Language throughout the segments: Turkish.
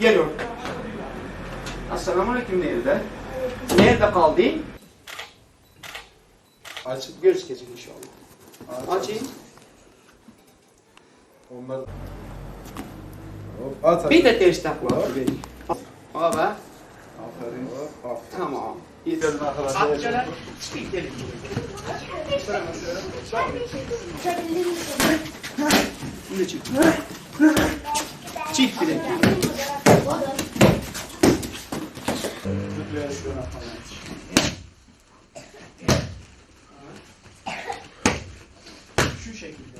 Geliyor. Assalamu aleyküm nerede? Nerede kaldın? Açık. Gözükecek inşallah. Açayım. Onlar... Hop at. Bir de ters takla. Abi. Aferin. Aferin. Tamam. Gidelim arkadaşlar. Atçalar. Gidelim. Şimdi çık. Çift bilek. Şu şekilde.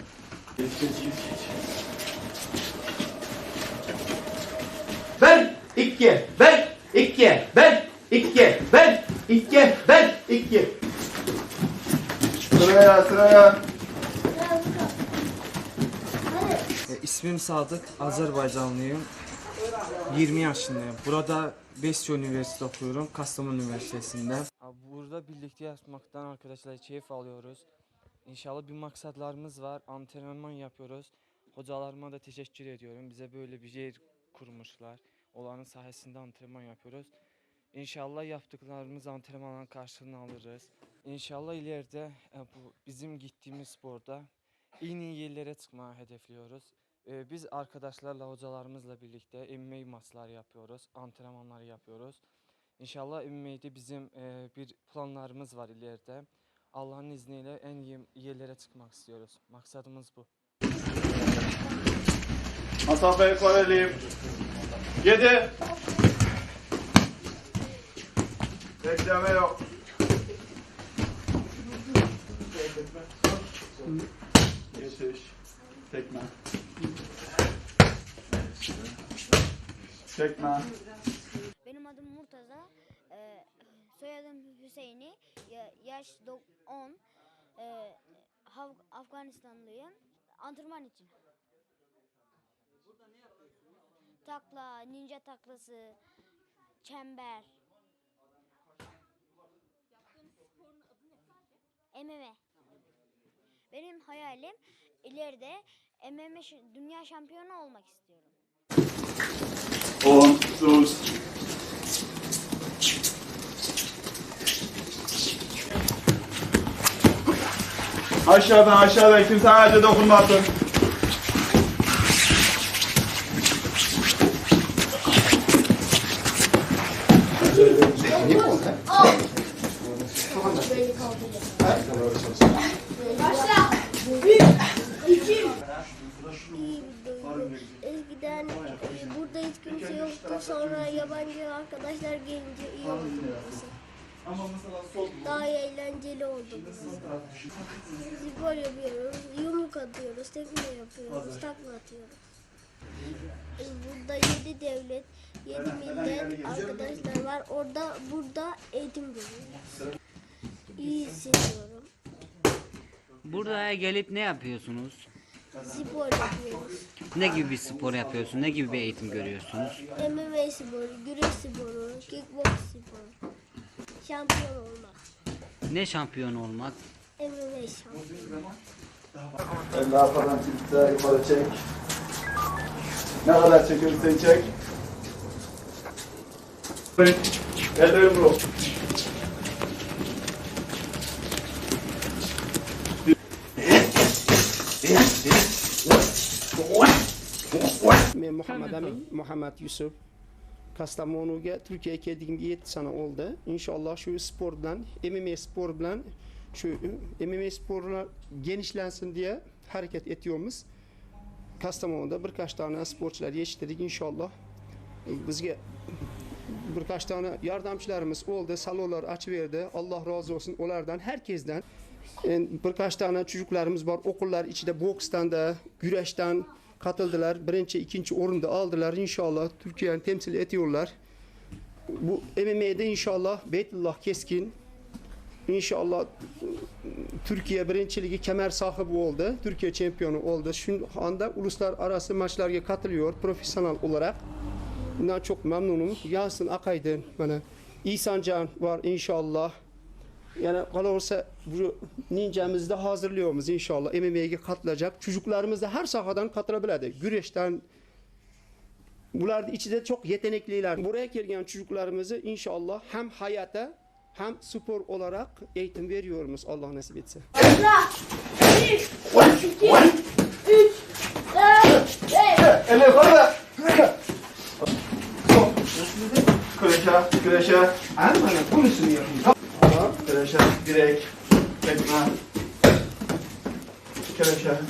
Ben iki, ben iki, ben iki, ben iki, ben iki. Sıraya sıraya. E, İsmim Sadık, Azerbaycanlıyım. 20 yaşındayım. Burada Besyo Üniversitesi okuyorum, Kastamonu Üniversitesi'nde. Burada birlikte yapmaktan arkadaşlar keyif alıyoruz. İnşallah bir maksatlarımız var, antrenman yapıyoruz. Hocalarıma da teşekkür ediyorum. Bize böyle bir yer kurmuşlar. Onların sayesinde antrenman yapıyoruz. İnşallah yaptıklarımız antrenmanın karşılığını alırız. İnşallah ileride e, bu bizim gittiğimiz sporda en iyi yerlere çıkmayı hedefliyoruz. Ee, biz arkadaşlarla, hocalarımızla birlikte MMA maçları yapıyoruz, antrenmanları yapıyoruz. İnşallah MMA'de bizim e, bir planlarımız var ileride. Allah'ın izniyle en iyi yerlere çıkmak istiyoruz. Maksadımız bu. Masafeyi koyalım. Yedi. Bekleme yok. Geçiş. Tekme. Tekme. Benim adım Murtaza. Ee, soyadım Hüseyin'i. Ya- yaş 10. Ee, Af- Afganistanlıyım. Antrenman için. Takla, ninja taklası, çember. MMA. Benim hayalim ileride MMA dünya şampiyonu olmak istiyorum. On, sus. Aşağıdan aşağıdan kimse ağaca dokunmasın. Eskiden e, burada hiç kimse yoktu. Sonra yabancı arkadaşlar gelince iyi oldu burası. Daha eğlenceli oldu burası. Spor yapıyoruz, yumruk atıyoruz, tekme yapıyoruz, takla atıyoruz. Burada yedi devlet, yedi millet arkadaşlar var. Orada, burada eğitim görüyoruz. İyi hissediyorum. Buraya gelip ne yapıyorsunuz? Spor yapıyoruz. Ne gibi bir spor yapıyorsunuz? Ne gibi bir eğitim görüyorsunuz? MMA sporu, güreş sporu, kickbox sporu. Şampiyon olmak. Ne şampiyon olmak? MMA şampiyonu. Elini arkadan titre yukarı çek. Ne kadar çekiyorsan çek. Elde yumruk. men muhammad amin muhammad yusuf kastamonuga turkiyaga kelganimga yetti sana bo'ldi inshaalloh shu sport bilan mma sport bilan shu mma sportlar genishlansin deya harakat etyapmiz. Kastamonuda bir qash tane sportchilar yetishtirdik inshaalloh. Bizga bir qash tane yordamchilarimiz bo'ldi salonlar ochib berdi alloh rozi bo'lsin ulardan har Birkaç tane çocuklarımız var. Okullar içinde bokstan da, güreşten katıldılar. Birinci, ikinci orunda aldılar. İnşallah Türkiye'yi temsil ediyorlar. Bu MMA'de inşallah Beytullah Keskin İnşallah Türkiye birinciliği kemer sahibi oldu. Türkiye şampiyonu oldu. Şu anda uluslararası maçlara katılıyor profesyonel olarak. Bundan çok memnunum. Yasin Akaydın bana. İhsan Can var inşallah. Yani kalırsa bu ninjamızı da hazırlıyoruz inşallah. MMA'ye katılacak. Çocuklarımız da her sahadan katılabiladi. Güreşten Bunlar içinde çok yetenekliler. Buraya gelgen çocuklarımızı inşallah hem hayata hem spor olarak eğitim veriyoruz Allah nasip etse. Eli yukarıda. Kreşe, kreşe. Anladın mı? Bunun üstünü yapayım. Kreşe, direk, tekme. Kreşe.